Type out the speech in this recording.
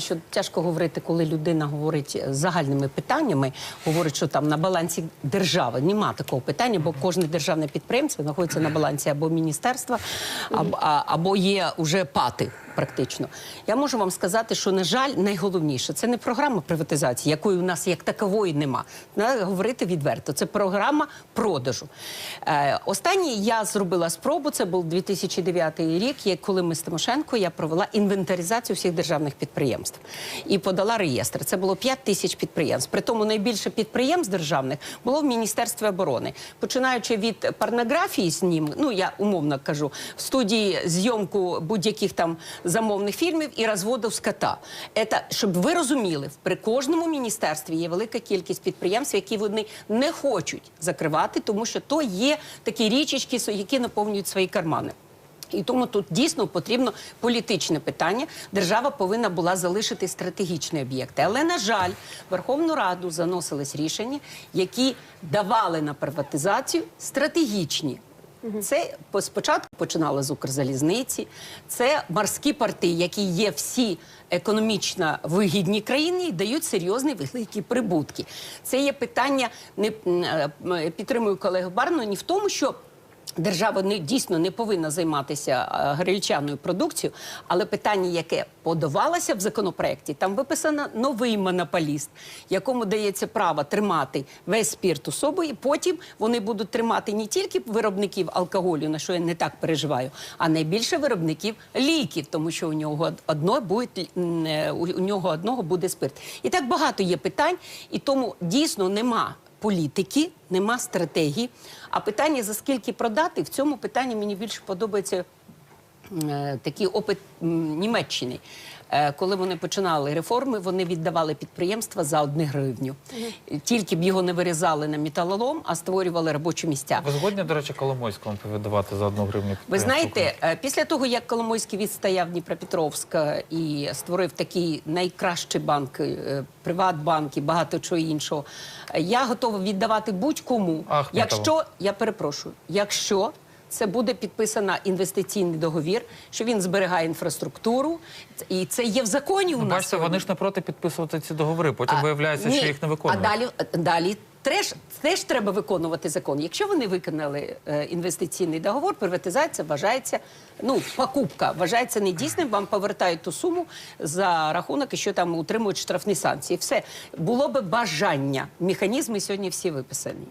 сказати, що тяжко говорити, коли людина говорить загальними питаннями, говорить, що там на балансі держави. Нема такого питання, бо кожне державне підприємство знаходиться на балансі або міністерства, або, або є уже пати. Практично я можу вам сказати, що на жаль, найголовніше це не програма приватизації, якої у нас як такової нема. Треба говорити відверто. Це програма продажу. Е, останній я зробила спробу. Це був 2009 рік, коли ми з Тимошенко я провела інвентаризацію всіх державних підприємств і подала реєстр. Це було 5 тисяч підприємств. При тому найбільше підприємств державних було в Міністерстві оборони, починаючи від порнографії з ним, ну я умовно кажу, студії зйомку будь-яких там замовних фільмів і розводу скота. Це, щоб ви розуміли, при кожному міністерстві є велика кількість підприємств, які вони не хочуть закривати, тому що то є такі річечки, які наповнюють свої кармани. І тому тут дійсно потрібно політичне питання. Держава повинна була залишити стратегічні об'єкти. Але, на жаль, Верховну Раду заносились рішення, які давали на приватизацію стратегічні. Це по- спочатку починали з Укрзалізниці, це морські порти, які є всі економічно вигідні країни і дають серйозні великі прибутки. Це є питання, не е, м, підтримую колегу Барну, ні в тому, що Держава не дійсно не повинна займатися е, гречаною продукцією, але питання, яке подавалося в законопроекті, там виписано новий монополіст, якому дається право тримати весь спірт у і потім вони будуть тримати не тільки виробників алкоголю, на що я не так переживаю, а найбільше виробників ліків, тому що у нього одно буде е, у нього одного буде спирт. І так багато є питань, і тому дійсно нема політики, нема стратегії. А питання за скільки продати в цьому питанні мені більше подобається е, такий опит Німеччини. Е, Коли вони починали реформи, вони віддавали підприємства за одну гривню. Тільки б його не вирізали на металолом, а створювали робочі місця. Ви згодні, до речі, Коломойському повідавати за одну гривню? Ви знаєте, е, після того як Коломойський відстояв Дніпропетровськ е, і створив такий найкращий банк, Приватбанк і багато чого іншого, я готова віддавати будь-кому, якщо я перепрошую, якщо. Це буде підписано інвестиційний договір, що він зберігає інфраструктуру, і це є в законі. У Ну, нас бачите, сьогодні. вони ж не проти підписувати ці договори. Потім А, виявляється, ні. що їх не виконують. А далі, далі теж, теж треба виконувати закон. Якщо вони виконали е, інвестиційний договор, приватизація вважається, ну, покупка вважається недійсним, вам повертають ту суму за рахунок, і що там утримують штрафні санкції. Все було би бажання. Механізми сьогодні всі виписані.